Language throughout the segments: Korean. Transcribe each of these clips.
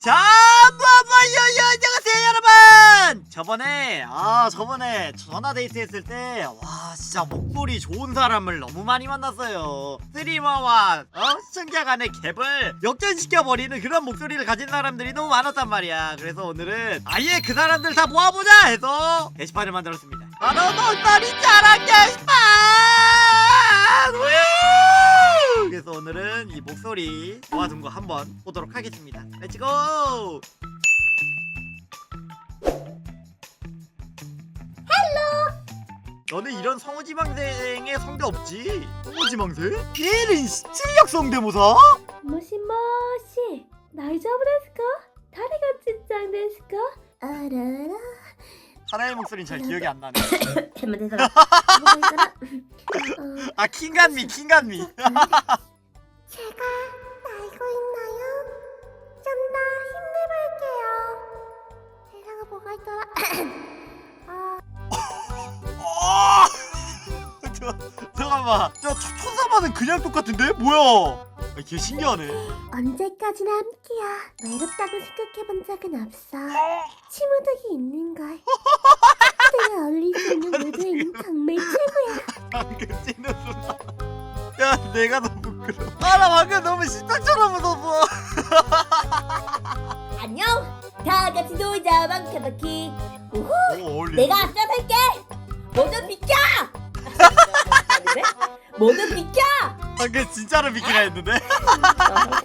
자, 뭐뭐요 안녕하세요 여러분. 저번에 아 저번에 전화 데이트 했을 때 와 진짜 목소리 좋은 사람을 너무 많이 만났어요. 스트리머와 어? 시청자 간의 갭을 역전시켜 버리는 그런 목소리를 가진 사람들이 너무 많았단 말이야. 그래서 오늘은 아예 그 사람들 다 모아보자 해서 게시판을 만들었습니다. 바로 못다리 자랑 게시판. 우! 그래서 오늘은 이 목소리 모아둔 거 한번 보도록 하겠습니다. 렛츠고! 너는 이런 성우지망생에 성대 없지? 성우지망생? 얘는 실력 성대모사? 모시모시 날 잡으랬을까? 다리가 진짜 됐을까? 아라라 하나의 목소리는 잘 기억이 안 나네. 대만 대사가 어. 아 킹간미 킹간미. 제가 날고 있나요? 좀 더 힘내볼게요. 대사가 뭐가 있더라? 어! 저- 어! 잠깐만. 저 초- 초사반은 그냥 똑같은데? 뭐야? 아, 걔 신기하네. 언제까지나 함께야. 외롭다고 생각해본 적은 없어. 치무득이 있는걸. 내가 어울릴 수 있는 무대인 정말 최고야. 방금 찌는. 야, 내가 너무 부끄러워. 아, 나 방금 너무 신탁처럼 웃었어. 안녕. 다 같이 놀자 망카바키. 우후. 오, 어울리. 내가 앞서 설게. 모두 비켜. 모두 비켜. 방금 진짜로 비키라 했는데.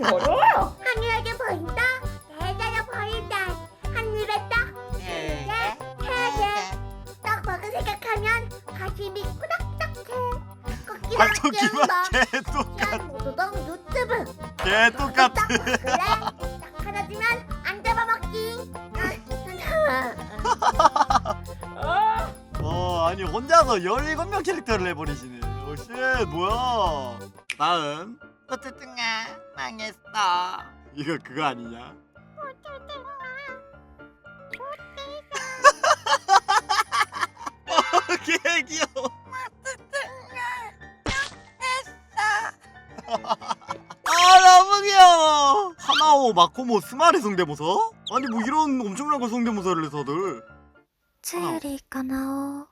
더러워. 하늘에게 보인다. 대대로 보인다. 한 입에 딱. 네. 해야 딱 먹을 생각하면 가슴이 꾸덕꾸덕해. 꺾기만 발톱기만 개 똑같. 그냥 모두 너 유튜브. 개 똑같. 딱 그래. 혼자서 17명 캐릭터를 해버리시네. 오, 쉣, 뭐야? 다음. 어쨌든가 망했어. 이거 그거 아니냐? 어, 개 귀여워. 아 너무 귀여워. 하나오 마코모 스마레 성대모사? 아니 뭐 이런 엄청난 걸 성대모사를 해 다들. チェリーかなお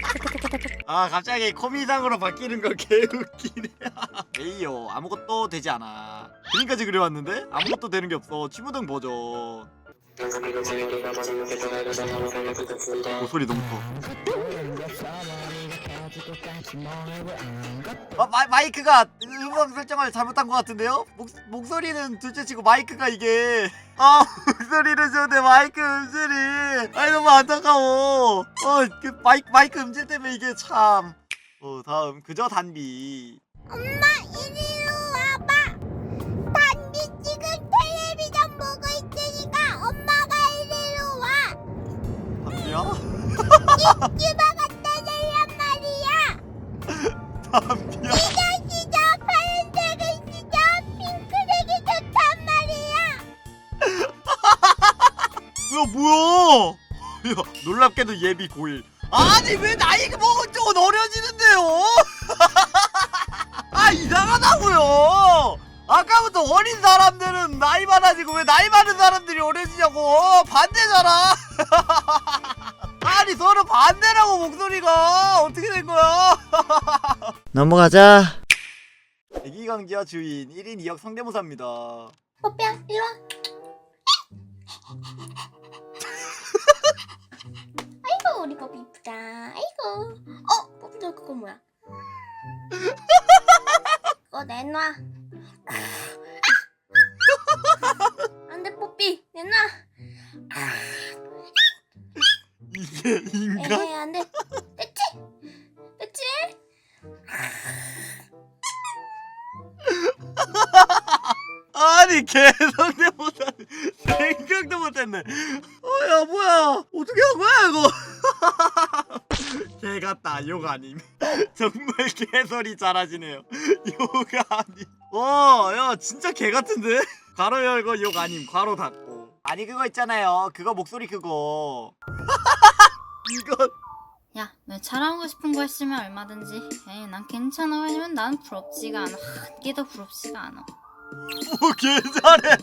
아 갑자기 코미상으로 바뀌는 거 개웃기네. 에이요 아무것도 되지 않아. 지금까지 그래왔는데 아무것도 되는 게 없어. 치무등 버전. 오 소리 너무 커. 아, 마, 마이크가 음악 설정을 잘못한 것 같은데요? 목, 목소리는 둘째치고 마이크가 이게 아 목소리는 좋은데 마이크 음질이 아이 너무 안타까워 어그 마이크 마이크 음질 때문에 이게 참 어, 다음 그저 단비 엄마 이리로 와봐. 단비 지금 텔레비전 보고 있으니까 엄마가 이리로 와. 단비야? 야 뭐야? 야 놀랍게도 예비 고1 아니 왜 나이가 먹은 쪽은 어려지는데요? 아 이상하다고요? 아까부터 어린 사람들은 나이 많아지고 왜 나이 많은 사람들이 어려지냐고? 반대잖아. 아니 서로 반대라고 목소리가. 어떻게 된 거야? 넘어가자. 애기 강지와 주인 1인 2역 성대모사입니다. 뽀삐야 이리 와. 내놔. 안돼 뽀삐 내놔. 이게 인간? 에헤 안돼. 됐지? 됐지? 아니 개성대보다 생각 생각도 못했네 어야 뭐야 어떻게 한 거야 이거 개 같다 욕 아님 정말 개소리 잘하시네요 욕 아님 와야 진짜 개 같은데 괄호 열고 욕 아님 괄호 닫고 아니 그거 있잖아요 그거 목소리 그거 이건 야, 너 잘하고 싶은 거 있으면 얼마든지. 에이, 난 괜찮아. 왜냐면 난 부럽지가 않아. 한 개도 부럽지가 않아. 뭐 개 잘해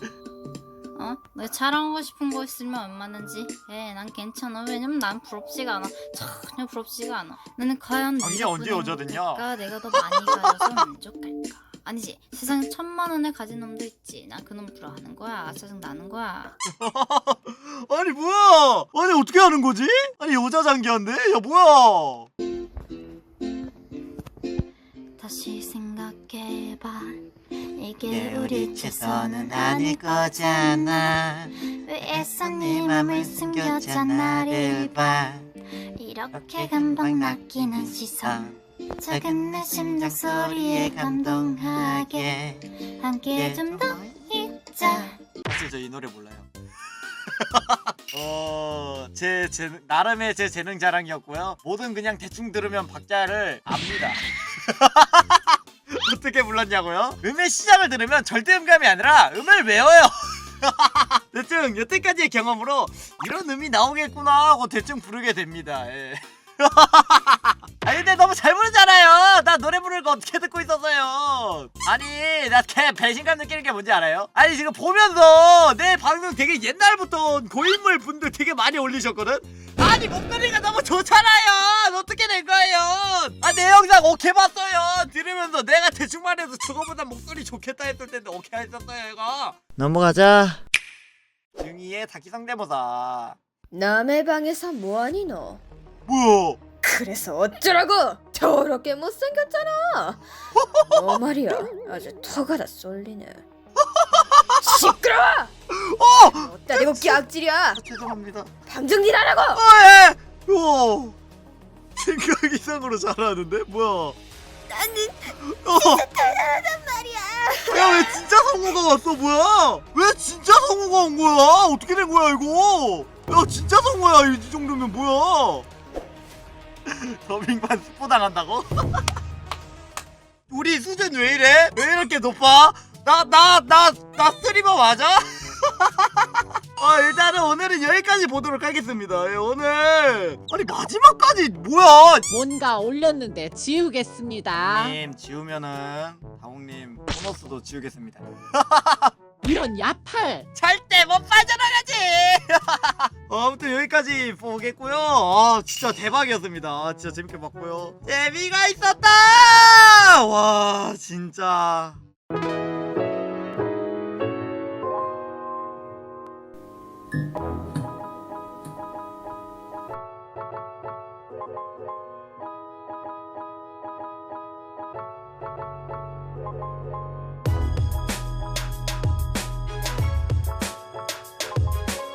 어? 너 잘하고 싶은 거 있으면 얼마든지. 에이, 난 괜찮아. 왜냐면 난 부럽지가 않아. 전혀 부럽지가 않아. 나는 과연 언니 네가 언제 오거든요? 행복할까? 내가 더 많이 가져서 만족할까? 아니지. 세상에 천만 원을 가진 놈도 있지. 난 그놈 부러워하는 거야. 짜증 나는 거야. 아니 뭐야 아니 어떻게 하는 거지 아니 여자 장기한데 야 뭐야 다시 생각해봐. 이게 예, 우리 최선은 아닐 거잖아. 왜 애써 네 맘을 숨겼자 나를 봐. 이렇게 금방 낚이는 시선. 작은 내 심장 소리에 감동하게. 함께 좀 더 있자. 사실 저 이 노래 몰라요 어제 재 나름의 제 재능 자랑이었고요 뭐든 그냥 대충 들으면 박자를 압니다 어떻게 불렀냐고요? 음의 시작을 들으면 절대 음감이 아니라 음을 외워요 대충 여태까지의 경험으로 이런 음이 나오겠구나 하고 대충 부르게 됩니다 예. 아 근데 너무 잘 부르잖아요 나 노래 부르는 거 어떻게 듣고 있었어요 아니 나 걔 배신감 느끼는 게 뭔지 알아요? 아니 지금 보면서 내 방송 되게 옛날부터 고인물 분들 되게 많이 올리셨거든? 아니 목소리가 너무 좋잖아요 어떻게 된 거예요 아 내 영상 오케이 봤어요 들으면서 내가 대충 말해도 저거보다 목소리 좋겠다 했을 텐데 오케이 했었어요 이거 넘어가자 중이의 다키 성대모사 남의 방에서 뭐하니 너? 뭐야 그래서 어쩌라고? 더럽게 못생겼잖아. 너 말이야 아주 터가 다 쏠리네. 시끄러워! 어! 어따 대고 깍질이야. 아, 죄송합니다 방정질 하라고. 어, 예! 우와! 생각 이상으로 잘하는데? 뭐야? 나는 어! 잘하단 말이야. 야, 왜 진짜 성우가 왔어? 뭐야? 왜 진짜 성우가 온 거야? 어떻게 된 거야, 이거? 야, 진짜 성우야, 이 정도면 뭐야? 더빙판 스포 당한다고? 우리 수준 왜 이래? 왜 이렇게 높아? 나, 나, 나, 나 스트리머 맞아? 아, 일단은 오늘은 여기까지 보도록 하겠습니다. 예, 오늘. 아니, 마지막까지 뭐야? 뭔가 올렸는데 지우겠습니다. 님 지우면은 다홍님 보너스도 지우겠습니다. 이런 야팔. 절대 못 빠져나가지. 어, 아무튼 여기까지 보겠고요. 아 진짜 대박이었습니다. 아, 진짜 재밌게 봤고요. 재미가 있었다. 와 진짜. Mm-hmm.